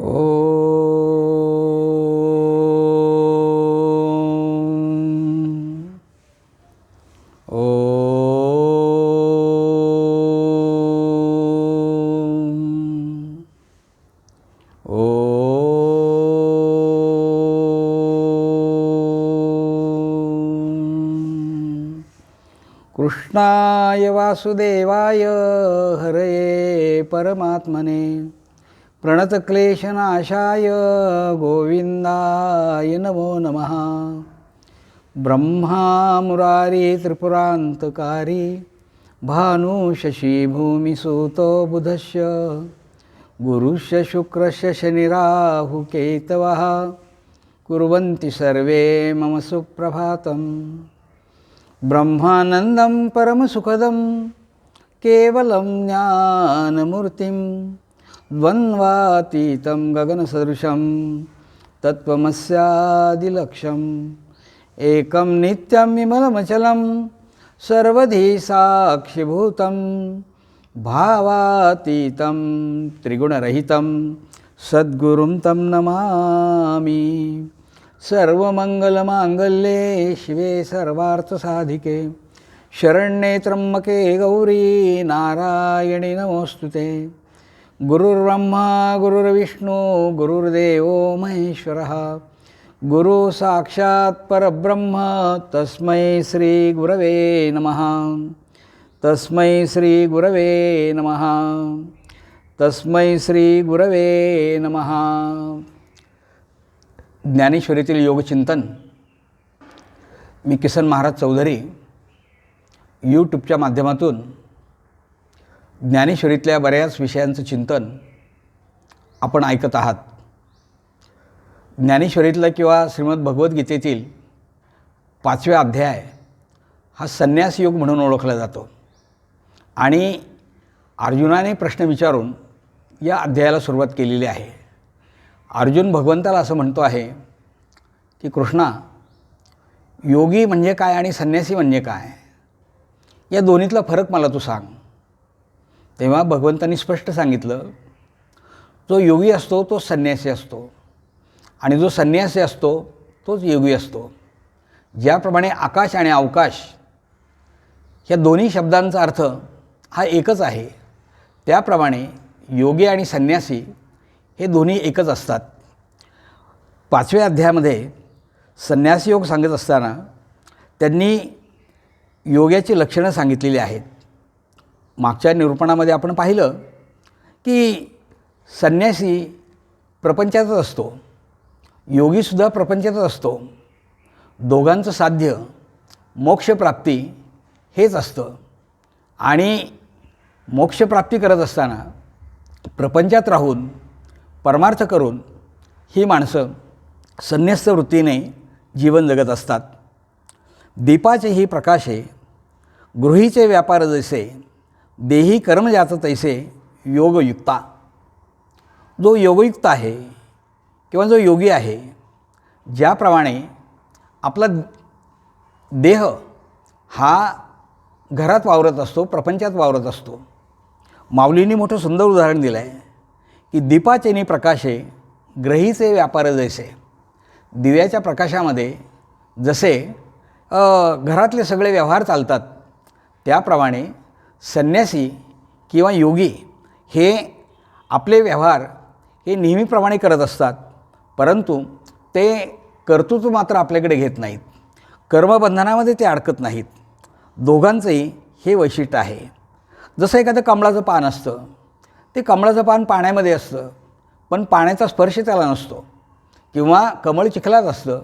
ઓ ઓ કૃષ્ણાય વાસુદેવાય હરે પરમાત્મને प्रणतक्लेशनाशाय गोविन्दाय नमो नमः। ब्रह्मा मुरारी त्रिपुरान्तकारी भानुशशीभूमिसूतो बुधस्य गुरुस्य शुक्रस्य शनिराहुकेतवः कुर्वन्ति सर्वे मम सुप्रभातम्। ब्रह्मानन्दं परमसुखदं केवलं ज्ञानमूर्तिं द्वन्द्वातीतं गगनसदृशं तत्त्वमस्यादिलक्ष्यम्। एकं नित्यं विमलमचलं सर्वधी साक्षिभूतं भावातीतं त्रिगुणरहितं सद्गुरुं तं नमामि। सर्वमङ्गलमाङ्गल्ये शिवे सर्वार्थसाधिके शरण्ये त्र्यम्बके गौरी नारायणि नमोऽस्तु ते। गुरुर्ब्रह्मा गुरुर्विष्णू गुरुर्देवो महेश्वरः. गुरु साक्षात् परब्रह्म तस्मै श्री गुरवे नमः. तस्मै श्री गुरवे नमः. तस्मै श्री गुरवे नमः. ज्ञानेश्वरीतील योगचिंतन मी किसन महाराज चौधरी यूट्यूबच्या माध्यमातून ज्ञानेश्वरीतल्या बऱ्याच विषयांचं चिंतन आपण ऐकत आहात. ज्ञानेश्वरीतलं किंवा श्रीमद भगवद्गीतेतील पाचव्या अध्याय हा संन्यास योग म्हणून ओळखला जातो. आणि अर्जुनाने प्रश्न विचारून या अध्यायाला सुरुवात केलेली आहे. अर्जुन भगवंताला असं म्हणतो आहे की कृष्णा योगी म्हणजे काय आणि संन्यासी म्हणजे काय? या दोन्हीतला फरक मला तू सांग. तेव्हा भगवंतांनी स्पष्ट सांगितलं जो योगी असतो तो संन्यासी असतो. आणि जो संन्यासी असतो तोच योगी असतो. ज्याप्रमाणे आकाश आणि अवकाश ह्या दोन्ही शब्दांचा अर्थ हा एकच आहे. त्याप्रमाणे योगी आणि संन्यासी हे दोन्ही एकच असतात. पाचव्या अध्यायामध्ये संन्यासी योग सांगत असताना त्यांनी योग्याची लक्षणं सांगितलेली आहेत. मागच्या निरूपणामध्ये आपण पाहिलं की संन्यासी प्रपंचातच असतो. योगीसुद्धा प्रपंचातच असतो. दोघांचं साध्य मोक्षप्राप्ती हेच असतं. आणि मोक्षप्राप्ती करत असताना प्रपंचात राहून परमार्थ करून ही माणसं संन्यस्त वृत्तीने जीवन जगत असतात. दीपाचे ही प्रकाशे गृहीचे व्यापार जसे देही कर्मजात तैसे योगयुक्ता. जो योगयुक्त आहे किंवा जो योगी आहे ज्याप्रमाणे आपला देह हा घरात वावरत असतो प्रपंचात वावरत असतो. माऊलींनी मोठं सुंदर उदाहरण दिलं आहे की दीपाचेनी प्रकाशे ग्रहीचे व्यापार जैसे. दिव्याच्या प्रकाशामध्ये जसे घरातले सगळे व्यवहार चालतात त्याप्रमाणे संन्यासी किंवा योगी हे आपले व्यवहार हे नेहमीप्रमाणे करत असतात. परंतु ते कर्तृत्व मात्र आपल्याकडे घेत नाहीत. कर्मबंधनामध्ये ते अडकत नाहीत. दोघांचंही हे वैशिष्ट्य आहे. जसं एखादं कमळाचं पान असतं ते कमळाचं पान पाण्यामध्ये असतं पण पाण्याचा स्पर्श त्याला नसतो. किंवा कमळ चिखलात असतं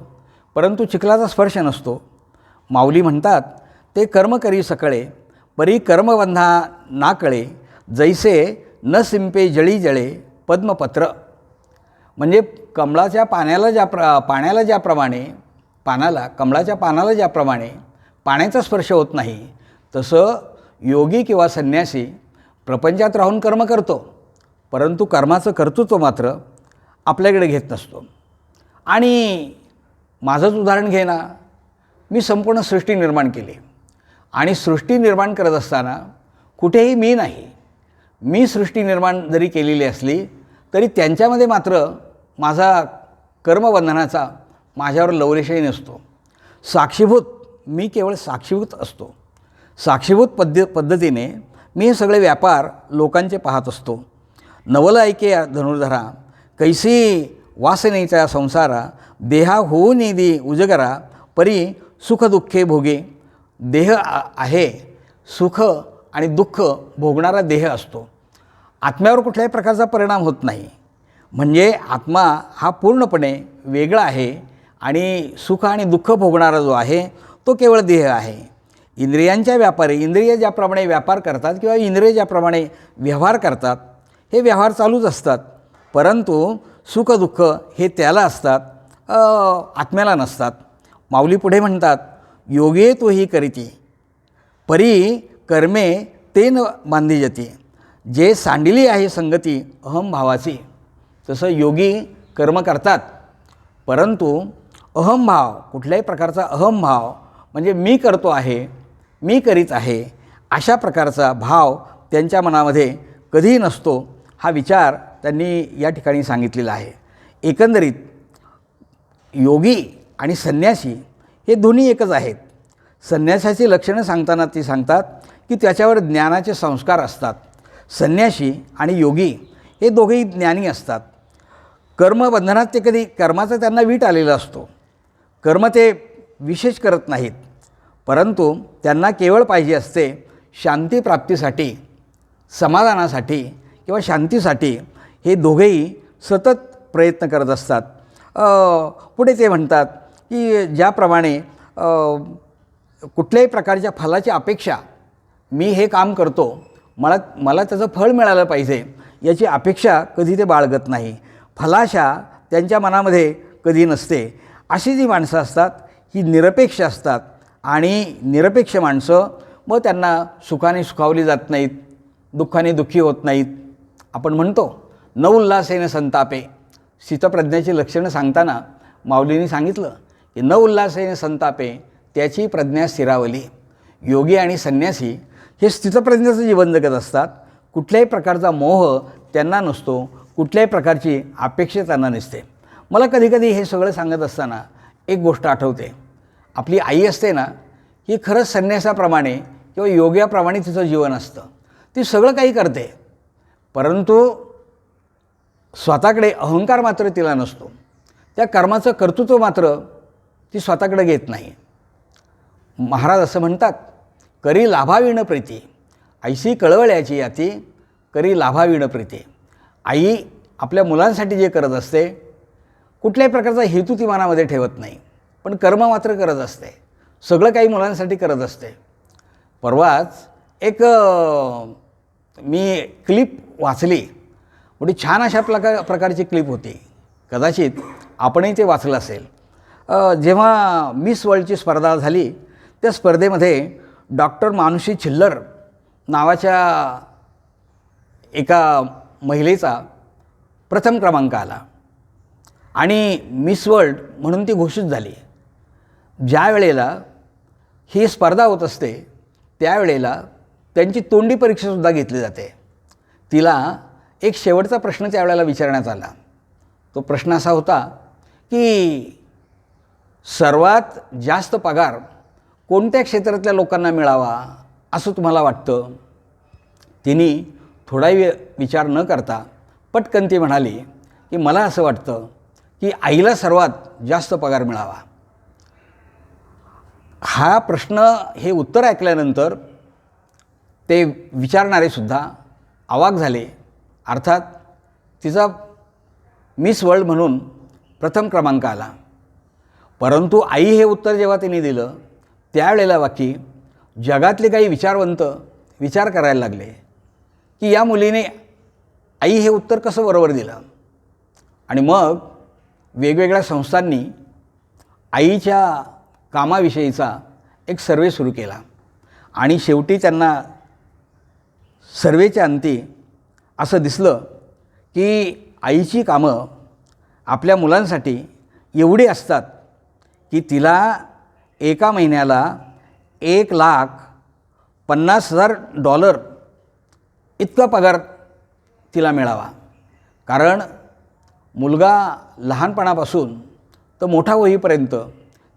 परंतु चिखलाचा स्पर्श नसतो. माऊली म्हणतात ते कर्म करी सकळे परी कर्मबंधा ना कळे जैसे न सिंपे जळी जळे पद्मपत्र म्हणजे कमळाच्या पाण्याला ज्या प्र पाण्याला ज्याप्रमाणे पानाला कमळाच्या पानाला ज्याप्रमाणे पाण्याचा स्पर्श होत नाही तसं योगी किंवा संन्यासी प्रपंचात राहून कर्म करतो परंतु कर्माचं कर्तृत्व मात्र आपल्याकडे घेत नसतो. आणि माझंच उदाहरण घे ना. मी संपूर्ण सृष्टी निर्माण केली. आणि सृष्टी निर्माण करत असताना कुठेही मी नाही मी सृष्टी निर्माण जरी केलेली असली तरी त्यांच्यामध्ये मात्र माझा कर्मबंधनाचा माझ्यावर लवलेशही नसतो. साक्षीभूत मी केवळ साक्षीभूत असतो. साक्षीभूत पद्ध पद्धतीने मी हे सगळे व्यापार लोकांचे पाहत असतो. नवल ऐके धनुर्धरा कैसी वासनेचा संसारा देहा होऊ निधी उजगरा परी सुखदुःखे भोगे देह आ- आहे सुख आणि दुःख भोगणारा देह असतो. आत्म्यावर कुठल्याही प्रकारचा परिणाम होत नाही. म्हणजे आत्मा हा पूर्णपणे वेगळा आहे आणि सुख आणि दुःख भोगणारा जो आहे तो केवळ देह आहे. इंद्रियांच्या व्यापारी इंद्रिय ज्याप्रमाणे व्यापार करतात किंवा इंद्रिय ज्याप्रमाणे व्यवहार करतात हे व्यवहार चालूच असतात. परंतु सुखदुःख हे त्याला असतात आत्म्याला नसतात. माऊली पुढे म्हणतात योगे तो ही करीती. परी कर्मे ते न बांधी जाते जे सांडिली आहे संगती अहम भावाची तसं योगी कर्म करतात. परंतु अहमभाव कुठल्याही प्रकारचा अहमभाव म्हणजे मी करतो आहे मी करीत आहे अशा प्रकारचा भाव त्यांच्या मनामध्ये कधीही नसतो हा विचार त्यांनी या ठिकाणी सांगितलेला आहे. एकंदरीत योगी आणि संन्यासी हे दोन्ही एकच आहेत. संन्यासाची लक्षणं सांगताना ती सांगतात की त्याच्यावर ज्ञानाचे संस्कार असतात. संन्यासी आणि योगी हे दोघेही ज्ञानी असतात. कर्मबंधनात ते कधी कर्माचा त्यांना वीट आलेला असतो. कर्म ते विशेष करत नाहीत. परंतु त्यांना केवळ पाहिजे असते शांतीप्राप्तीसाठी समाधानासाठी किंवा शांतीसाठी हे दोघेही सतत प्रयत्न करत असतात. पुढे ते म्हणतात की ज्याप्रमाणे कुठल्याही प्रकारच्या फलाची अपेक्षा मी हे काम करतो मला मला त्याचं फळ मिळालं पाहिजे याची अपेक्षा कधी ते बाळगत नाही. फलाशा त्यांच्या मनामध्ये कधी नसते. अशी जी माणसं असतात ही निरपेक्ष असतात आणि निरपेक्ष माणसं मग त्यांना सुखाने सुखावली जात नाहीत दुःखाने दुःखी होत नाहीत. आपण म्हणतो न उल्हासेने संतापे. शीतप्रज्ञाची लक्षणं सांगताना माऊलीने सांगितलं की न उल्हासेने संतापे त्याची प्रज्ञा स्थिरावली. योगी आणि संन्यासी हे स्थितप्रज्ञेचं जीवन जगत असतात. कुठल्याही प्रकारचा मोह त्यांना नसतो. कुठल्याही प्रकारची अपेक्षा त्यांना नसते. मला कधीकधी हे सगळं सांगत असताना एक गोष्ट आठवते. आपली आई असते ना ही खरंच संन्यासाप्रमाणे किंवा योग्याप्रमाणे तिचं जीवन असतं. ती सगळं काही करते. परंतु स्वतःकडे अहंकार मात्र तिला नसतो. त्या कर्माचं कर्तृत्व मात्र ती स्वतःकडे घेत नाही. महाराज असं म्हणतात करी लाभाविण प्रीती ऐशी कळवळ्याची याती करी लाभाविण प्रीती. आई आपल्या मुलांसाठी जे करत असते कुठल्याही प्रकारचा हेतू ती मनामध्ये ठेवत नाही पण कर्म मात्र करत असते सगळं काही मुलांसाठी करत असते. परवाच एक मी क्लिप वाचली म्हणजे छान अशा प्रकार प्रकारची क्लिप होती. कदाचित आपणही ते वाचलं असेल. जेव्हा मिस वर्ल्डची स्पर्धा झाली त्या स्पर्धेमध्ये डॉक्टर मानुषी छिल्लर नावाच्या एका महिलेचा प्रथम क्रमांक आला. आणि मिस वर्ल्ड म्हणून ती घोषित झाली. ज्या वेळेला ही स्पर्धा होत असते त्यावेळेला त्यांची तोंडी परीक्षासुद्धा घेतली जाते. तिला एक शेवटचा प्रश्न त्यावेळेला विचारण्यात आला. तो प्रश्न असा होता की सर्वात जास्त पगार कोणत्या क्षेत्रातल्या लोकांना मिळावा असं तुम्हाला वाटतं? तिने थोडाही विचार न करता पटकन ती म्हणाली की मला असं वाटतं की आईला सर्वात जास्त पगार मिळावा. हा प्रश्न हे उत्तर ऐकल्यानंतर ते विचारणारेसुद्धा अवाक झाले. अर्थात तिचा मिस वर्ल्ड म्हणून प्रथम क्रमांक आला. परंतु आई हे उत्तर जेव्हा तिने दिलं त्यावेळेला बाकी जगातले काही विचारवंत विचार करायला लागले की या मुलीने आई हे उत्तर कसं बरोबर दिलं? आणि मग वेगवेगळ्या संस्थांनी आईच्या कामाविषयीचा एक सर्वे सुरू केला. आणि शेवटी त्यांना सर्वेच्या अंती असं दिसलं की आईची कामं आपल्या मुलांसाठी एवढी असतात की तिला एका महिन्याला एक लाख पन्नास हजार डॉलर इतका पगार तिला मिळावा. कारण मुलगा लहानपणापासून तर मोठा होईपर्यंत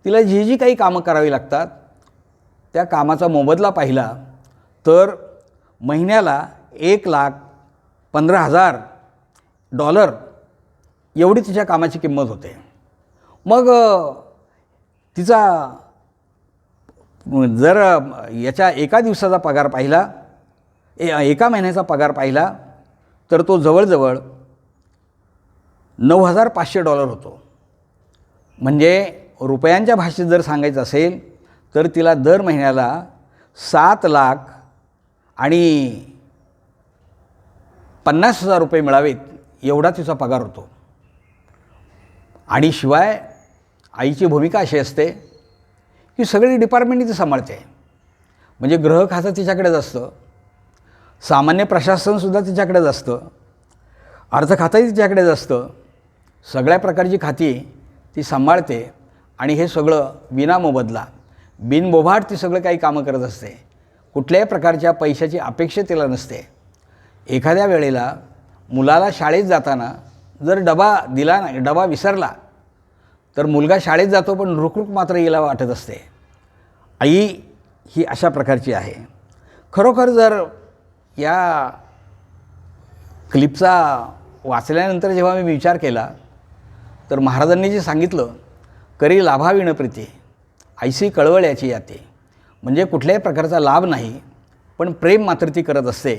तिला जी जी काही कामं करावी लागतात त्या कामाचा मोबदला पाहिला तर महिन्याला एक लाख पंधरा हजार डॉलर एवढी तिच्या कामाची किंमत होते. मग तिचा जर याच्या एका दिवसाचा पगार पाहिला ए एका महिन्याचा पगार पाहिला तर तो जवळजवळ नऊ हजार पाचशे डॉलर होतो. म्हणजे रुपयांच्या भाषेत जर सांगायचं असेल तर तिला दर महिन्याला सात लाख आणि पन्नास हजार रुपये मिळावेत एवढा तिचा पगार होतो. आणि शिवाय आईची भूमिका अशी असते की सगळी डिपार्टमेंट ती सांभाळते. म्हणजे ग्रह खातं तिच्याकडेच असतं. सामान्य प्रशासनसुद्धा तिच्याकडेच असतं. अर्थ खातंही तिच्याकडेच असतं. सगळ्या प्रकारची खाती ती सांभाळते आणि हे सगळं विनामोबदला बिनबोभाट ती सगळं काही कामं करत असते. कुठल्याही प्रकारच्या पैशाची अपेक्षा तिला नसते. एखाद्या वेळेला मुलाला शाळेत जाताना जर डबा दिला नाही डबा विसरला तर मुलगा शाळेत जातो पण रुकरुक मात्र येला वाटत असते. आई ही अशा प्रकारची आहे. खरोखर जर या क्लिपचा वाचल्यानंतर जेव्हा मी विचार केला तर महाराजांनी जे सांगितलं करी लाभाविण प्रीती ऐशी कळवळ्याची याते. म्हणजे कुठल्याही प्रकारचा लाभ नाही पण प्रेम मात्र ती करत असते.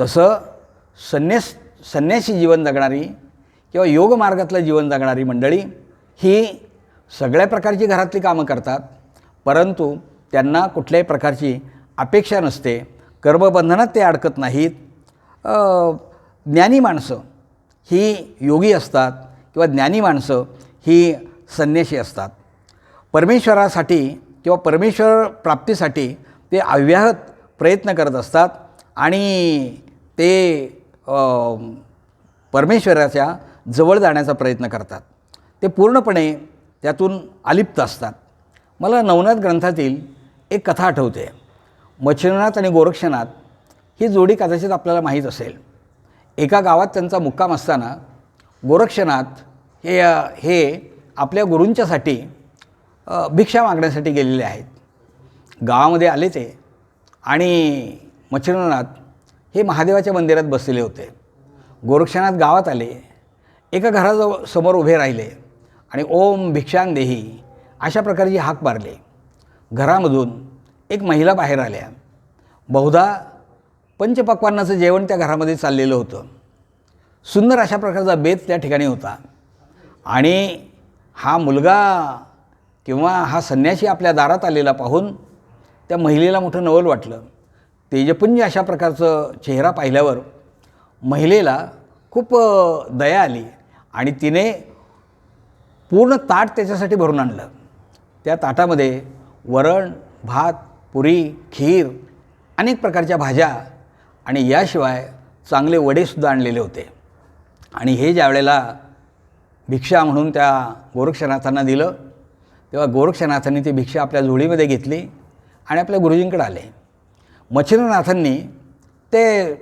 तसं संन्यास संन्यासी जीवन जगणारी किंवा योग मार्गातलं जीवन जगणारी मंडळी ही सगळ्या प्रकारची घरातली कामं करतात परंतु त्यांना कुठल्याही प्रकारची अपेक्षा नसते कर्मबंधनात ते अडकत नाहीत. ज्ञानी माणसं ही योगी असतात किंवा ज्ञानी माणसं ही संन्याशी असतात. परमेश्वरासाठी किंवा परमेश्वर प्राप्तीसाठी ते अव्याहत प्रयत्न करत असतात आणि ते परमेश्वराच्या जवळ जाण्याचा प्रयत्न करतात. ते पूर्णपणे त्यातून अलिप्त असतात. मला नवनाथ ग्रंथातील एक कथा आठवते. मच्छिंद्रनाथ आणि गोरक्षनाथ ही जोडी कदाचित आपल्याला माहीत असेल. एका गावात त्यांचा मुक्काम असताना गोरक्षनाथ हे हे आपल्या गुरूंच्यासाठी भिक्षा मागण्यासाठी गेलेले आहेत. गावामध्ये आले ते आणि मच्छिंद्रनाथ हे महादेवाच्या मंदिरात बसलेले होते. गोरक्षनाथ गावात आले. एका घराजवळ समोर उभे राहिले. आणि ओम भिक्षांग देही अशा प्रकारची हाक मारली. घरामधून एक महिला बाहेर आल्या. बहुधा पंचपक्वान्नाचं जेवण त्या घरामध्ये चाललेलं होतं. सुंदर अशा प्रकारचा बेत त्या ठिकाणी होता. आणि हा मुलगा किंवा हा संन्यासी आपल्या दारात आलेला पाहून त्या महिलेला मोठं नवल वाटलं. तेजपुंज अशा प्रकारचं चेहरा पाहिल्यावर महिलेला खूप दया आली आणि तिने पूर्ण ताट त्याच्यासाठी भरून आणलं. त्या ताटामध्ये वरण भात पुरी खीर अनेक प्रकारच्या भाज्या आणि याशिवाय चांगले वडेसुद्धा आणलेले होते. आणि हे ज्या वेळेला भिक्षा म्हणून त्या गोरक्षनाथांना दिलं तेव्हा गोरक्षनाथांनी ती भिक्षा आपल्या झोळीमध्ये घेतली आणि आपल्या गुरुजींकडे आले. मच्छिंद्रनाथांनी ते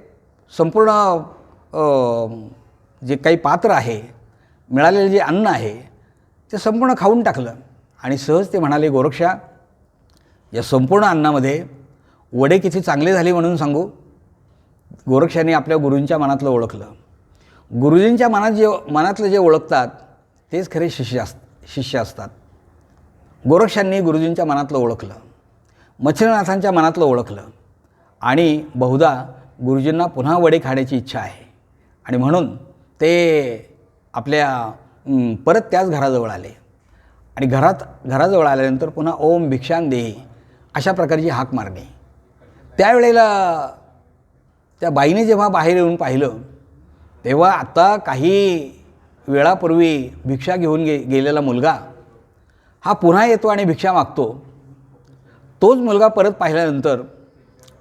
संपूर्ण जे काही पात्र आहे मिळालेलं जे अन्न आहे ते संपूर्ण खाऊन टाकलं. आणि सहज ते म्हणाले गोरक्षा या संपूर्ण अन्नामध्ये वडे किती चांगले झाले म्हणून सांगू. गोरक्षाने आपल्या गुरूंच्या मनातलं ओळखलं. गुरुजींच्या मनात जे मनातलं जे ओळखतात तेच खरे शिष्य अस शिष्य असतात. गोरक्षांनी गुरुजींच्या मनातलं ओळखलं. मच्छरनाथांच्या मनातलं ओळखलं. आणि बहुधा गुरुजींना पुन्हा वडे खाण्याची इच्छा आहे. आणि म्हणून ते आपल्या परत त्याच घराजवळ आले. आणि घरात घराजवळ आल्यानंतर पुन्हा ओम भिक्षान दे अशा प्रकारची हाक मारणे त्यावेळेला त्या बाईने जेव्हा बाहेर येऊन पाहिलं तेव्हा आता काही वेळापूर्वी भिक्षा घेऊन गे गेलेला मुलगा हा पुन्हा येतो आणि भिक्षा मागतो. तोच मुलगा परत पाहिल्यानंतर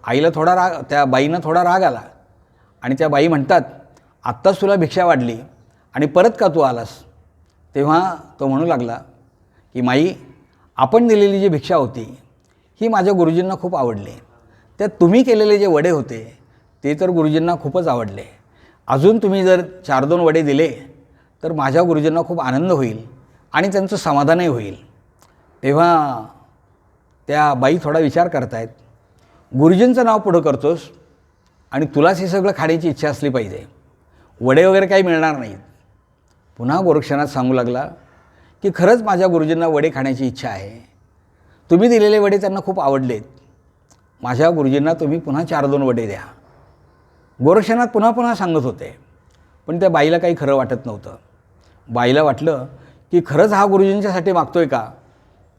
आईला थोडा राग त्या बाईनं थोडा राग आला. आणि त्या बाई म्हणतात आत्ताच तुला भिक्षा वाढली आणि परत का तू आलास? तेव्हा तो म्हणू लागला की माई आपण दिलेली जी भिक्षा होती ही माझ्या गुरुजींना खूप आवडली. त्यात तुम्ही केलेले जे वडे होते ते तर गुरुजींना खूपच आवडले. अजून तुम्ही जर चार दोन वडे दिले तर माझ्या गुरुजींना खूप आनंद होईल आणि त्यांचं समाधानही होईल. तेव्हा त्या बाई थोडा विचार करतायत गुरुजींचं नाव पुढं करतोस आणि तुलाच हे सगळं खाण्याची इच्छा असली पाहिजे. वडे वगैरे काही मिळणार नाहीत. पुन्हा गोरक्षनाथ सांगू लागला की खरंच माझ्या गुरुजींना वडे खाण्याची इच्छा आहे. तुम्ही दिलेले वडे त्यांना खूप आवडलेत. माझ्या गुरुजींना तुम्ही पुन्हा चार दोन वडे द्या. गोरक्षनाथ पुन्हा पुन्हा सांगत होते पण त्या बाईला काही खरं वाटत नव्हतं. बाईला वाटलं की खरंच हा गुरुजींच्यासाठी मागतो आहे का?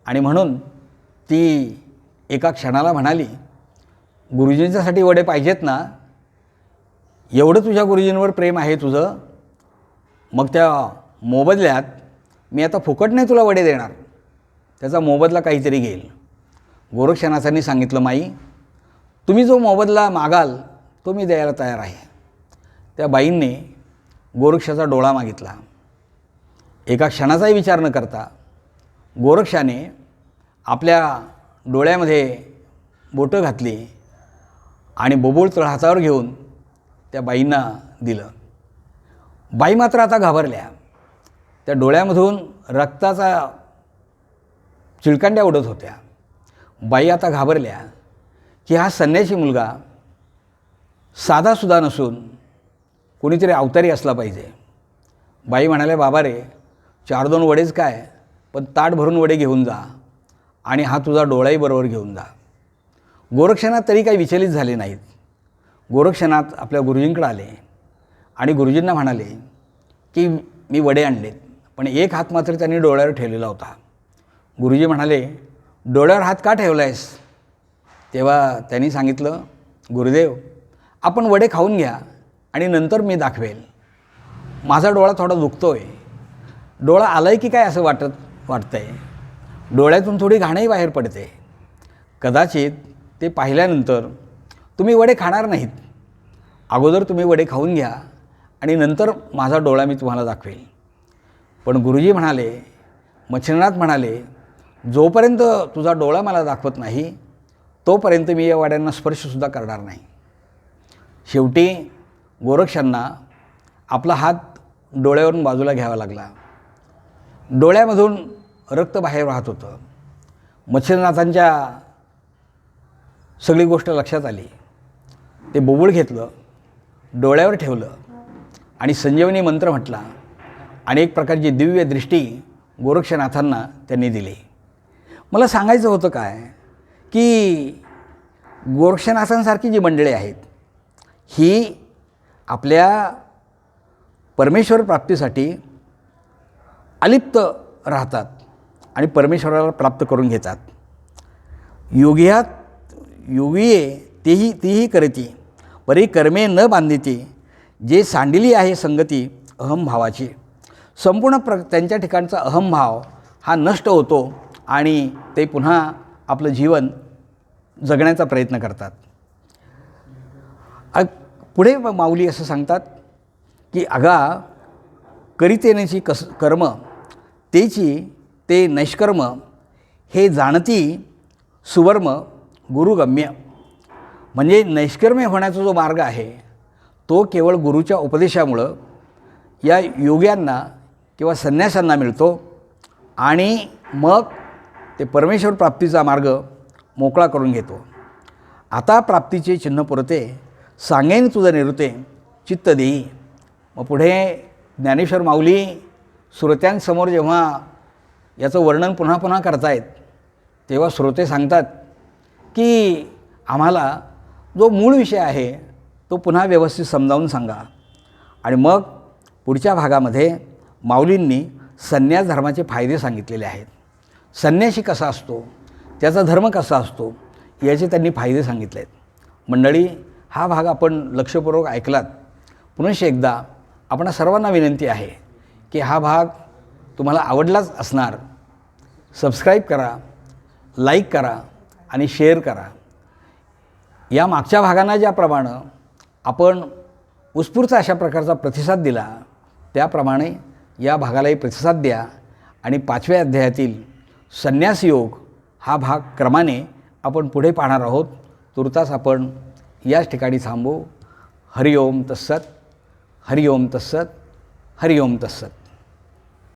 आणि म्हणून ती एका क्षणाला म्हणाली गुरुजींच्यासाठी वडे पाहिजेत ना? एवढं तुझ्या गुरुजींवर प्रेम आहे तुझं मग त्या मोबदल्यात मी आता फुकट नाही तुला वडे देणार. त्याचा मोबदला काहीतरी घेईल. गोरक्षनाथांनी सांगितलं माई तुम्ही जो मोबदला मागाल तो मी द्यायला तयार आहे. त्या बाईंनी गोरक्षाचा डोळा मागितला. एका क्षणाचाही विचार न करता गोरक्षाने आपल्या डोळ्यामध्ये बोटं घातली आणि बोबोळ तळ हातावर घेऊन त्या बाईंना दिलं. बाई मात्र आता घाबरल्या. त्या डोळ्यामधून रक्ताचा चिळकांड्या उडत होत्या. बाई आता घाबरल्या की हा संन्यासी मुलगा साधासुद्धा नसून कोणीतरी अवतारी असला पाहिजे. बाई म्हणाल्या बाबा रे चार दोन वडेच काय पण ताट भरून वडे घेऊन जा आणि हा तुझा डोळाही बरोबर घेऊन जा. गोरक्षनाथ तरी काही विचलित झाले नाहीत. गोरक्षनाथ आपल्या गुरुजींकडे आले. आणि गुरुजींना म्हणाले की मी वडे आणलेत पण एक हात मात्र त्यांनी डोळ्यावर ठेवलेला होता. गुरुजी म्हणाले डोळ्यावर हात का ठेवला आहेस तेव्हा त्यांनी सांगितलं गुरुदेव आपण वडे खाऊन घ्या आणि नंतर मी दाखवेल. माझा डोळा थोडा दुखतो आहे डोळा आला आहे की काय असं वाटत वाटतं आहे डोळ्यातून थोडी घाणही बाहेर पडते. कदाचित ते पाहिल्यानंतर तुम्ही वडे खाणार नाहीत. अगोदर तुम्ही वडे खाऊन घ्या आणि नंतर माझा डोळा मी तुम्हाला दाखवेल. पण गुरुजी म्हणाले मच्छिंद्रनाथ म्हणाले जोपर्यंत तुझा डोळा मला दाखवत नाही तोपर्यंत मी या वाड्यांना स्पर्शसुद्धा करणार नाही. शेवटी गोरक्षांना आपला हात डोळ्यावरून बाजूला घ्यावा लागला. डोळ्यामधून रक्त बाहेर वाहत होतं. मच्छिंद्रनाथांच्या सगळी गोष्ट लक्षात आली. ते बोबूळ घेतलं डोळ्यावर ठेवलं आणि संजीवनी मंत्र म्हटला. आणि एक प्रकारची दिव्य दृष्टी गोरक्षनाथांना त्यांनी दिली. मला सांगायचं होतं काय? की गोरक्षनाथांसारखी जी मंडळी आहेत ही आपल्या परमेश्वर प्राप्तीसाठी अलिप्त राहतात आणि परमेश्वराला प्राप्त करून घेतात. योगियात योगिये तेही तीही करती परी कर्मे न बांधिती जे सांडिली आहे संगती अहमभावाची संपूर्ण प्र त्यांच्या ठिकाणचा अहमभाव हा नष्ट होतो आणि ते पुन्हा आपलं जीवन जगण्याचा प्रयत्न करतात. पुढे माऊली असं सांगतात की अगा करितेनेची कस कर्म तेची ते नैष्कर्म हे जाणती सुवर्म गुरुगम्य. म्हणजे नैष्कर्म्य होण्याचा जो मार्ग आहे तो केवळ गुरुच्या उपदेशामुळं या योग्यांना किंवा संन्यासांना मिळतो आणि मग ते परमेश्वर प्राप्तीचा मार्ग मोकळा करून घेतो. आता प्राप्तीचे चिन्ह पुरते सांगेन तुझं निरुते चित्त देई. मग पुढे ज्ञानेश्वर माऊली श्रोत्यांसमोर जेव्हा याचं वर्णन पुन्हा पुन्हा करतायत तेव्हा श्रोते सांगतात की आम्हाला जो मूळ विषय आहे तो पुन्हा व्यवस्थित समजावून सांगा. आणि मग पुढच्या भागामध्ये माऊलींनी संन्यास धर्माचे फायदे सांगितलेले आहेत. संन्यासी कसा असतो? त्याचा धर्म कसा असतो? याचे त्यांनी फायदे सांगितले आहेत. मंडळी हा भाग आपण लक्षपूर्वक ऐकलात. पुनश एकदा आपणा सर्वांना विनंती आहे की हा भाग तुम्हाला आवडलाच असणार. सबस्क्राईब करा लाईक करा आणि शेअर करा. या मागच्या भागांना ज्याप्रमाणे आपण उत्स्फूर्त अशा प्रकारचा प्रतिसाद दिला त्याप्रमाणे या भागालाही प्रतिसाद द्या. आणि पाचव्या अध्यायातील संन्यास योग हा भाग क्रमाने आपण पुढे पाहणार आहोत. तुर्तास आपण याच ठिकाणी थांबू. हरिओम तस्सत हरिओम तस्सत हरिओम तस्सत